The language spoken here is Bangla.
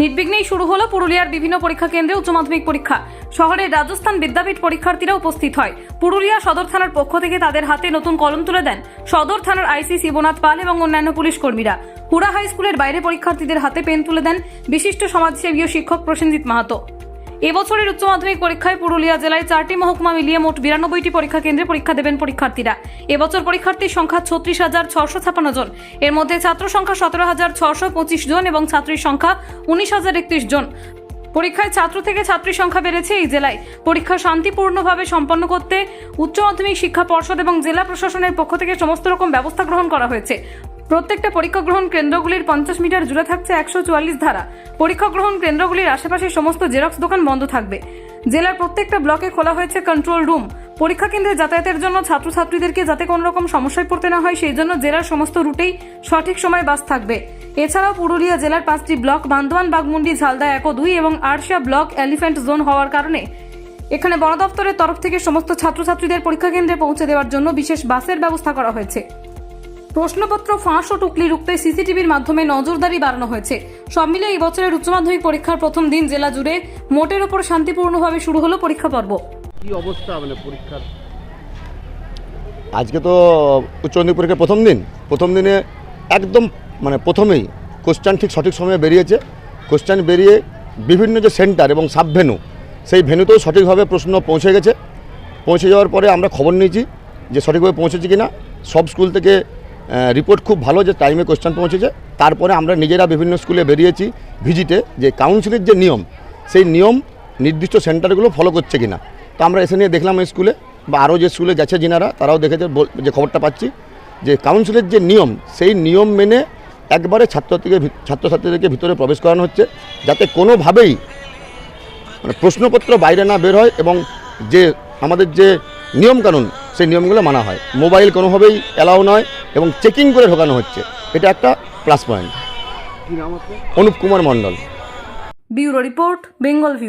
নির্বিঘ্নেই শুরু হলো পুরুলিয়ার বিভিন্ন পরীক্ষা কেন্দ্রে উচ্চ মাধ্যমিক পরীক্ষা। শহরের রাজস্থান বিদ্যাপীঠ পরীক্ষার্থীরা উপস্থিত হয়। পুরুলিয়া সদর থানার পক্ষ থেকে তাদের হাতে নতুন কলম তুলে দেন সদর থানার আইসি শিবনাথ পাল এবং অন্যান্য পুলিশ কর্মীরা। হুড়া হাই স্কুলের বাইরে পরীক্ষার্থীদের হাতে পেন তুলে দেন বিশিষ্ট সমাজসেবী ও শিক্ষক প্রসেনজিৎ মাহাতো। এবছরের উচ্চ মাধ্যমিক পরীক্ষায় পুরুলিয়া জেলায় চারটি মহকুমা মিলিয়ে মোট বিরানব্বইটি পরীক্ষা কেন্দ্রে পরীক্ষা দেবেন পরীক্ষার্থীরা। এবছর পরীক্ষার্থীর সংখ্যা ছত্রিশ হাজার ছশো ছাপান্ন জন। এর মধ্যে ছাত্র সংখ্যা সতেরো হাজার ছশো পঁচিশ জন এবং ছাত্রীর সংখ্যা উনিশ হাজার একত্রিশ জন। পরীক্ষায় ছাত্র থেকে ছাত্রীর সংখ্যা বেড়েছে এই জেলায়। পরীক্ষা শান্তিপূর্ণভাবে সম্পন্ন করতে উচ্চ মাধ্যমিক শিক্ষা পর্ষদ এবং জেলা প্রশাসনের পক্ষ থেকে সমস্ত রকম ব্যবস্থা গ্রহণ করা হয়েছে। প্রত্যেকটা পরীক্ষা গ্রহণ কেন্দ্রগুলির পঞ্চাশ মিটার জুড়ে থাকছে একশো চুয়াল্লিশ ধারা। পরীক্ষা গ্রহণ কেন্দ্রগুলির আশেপাশে সমস্ত জেরক্স দোকান বন্ধ থাকবে। জেলার প্রত্যেকটা ব্লকে খোলা হয়েছে কন্ট্রোল রুম পরীক্ষা কেন্দ্রে যাতায়াতের জন্য ছাত্রছাত্রীদেরকে যাতে কোনো রকম সমস্যায় পড়তে না হয়, সেই জন্য জেলার সমস্ত রুটেই সঠিক সময় বাস থাকবে। এছাড়াও পুরুলিয়া জেলার পাঁচটি ব্লক বান্দোয়ান বাগমুন্ডি ঝালদা এক দুই এবং আরশিয়া ব্লক এলিফ্যান্ট জোন হওয়ার কারণে। এখানে বন দপ্তরের তরফ থেকে সমস্ত ছাত্রছাত্রীদের পরীক্ষা কেন্দ্রে পৌঁছে দেওয়ার জন্য বিশেষ বাসের ব্যবস্থা করা হয়েছে। প্রশ্নপত্র ফাঁস ও টুকলি রুখতে সিসিটিভির মাধ্যমে নজরদারি বাড়ানো হয়েছে। সব মিলে এই বছরের উচ্চ মাধ্যমিক পরীক্ষার প্রথম দিন জেলা জুড়ে মোটের ওপর শান্তিপূর্ণভাবে শুরু হলো পরীক্ষা পর্ব। কি অবস্থা মানে পরীক্ষার? আজকে তো উচ্চ মাধ্যমিক পরীক্ষার প্রথম দিন। প্রথম দিনে একদম মানে প্রথমেই কোশ্চান ঠিক সঠিক সময়ে বেরিয়েছে। কোশ্চান বেরিয়ে বিভিন্ন যে সেন্টার এবং সাব ভেনু সেই ভেনুতেও সঠিকভাবে প্রশ্ন পৌঁছে গেছে। পৌঁছে যাওয়ার পরে আমরা খবর নিয়েছি যে সঠিকভাবে পৌঁছেছে কি না সব স্কুল থেকে রিপোর্ট খুব ভালো যে টাইমে কোশ্চান পৌঁছেছে। তারপরে আমরা নিজেরা বিভিন্ন স্কুলে বেরিয়েছি ভিজিটে যে কাউন্সিলের যে নিয়ম, সেই নিয়ম নির্দিষ্ট সেন্টারগুলো ফলো করছে কি না তো আমরা এসে নিয়ে দেখলাম স্কুলে বা আরও যে স্কুলে গেছে যিনারা, তারাও দেখেছে যে খবরটা পাচ্ছি, যে কাউন্সিলের যে নিয়ম, সেই নিয়ম মেনে একবারে ছাত্রছাত্রীকে ভি- ছাত্রছাত্রীদেরকে ভিতরে প্রবেশ করানো হচ্ছে, যাতে কোনোভাবেই মানে প্রশ্নপত্র বাইরে না বের হয় এবং যে আমাদের যে নিয়মকানুন, সেই নিয়মগুলো মানা হয়। মোবাইল কোনোভাবেই অ্যালাউ নয় এবং চেকিং করে ঢোকানো হচ্ছে। এটা একটা plus point Anup Kumar Mondal. Bureau report Bengal view.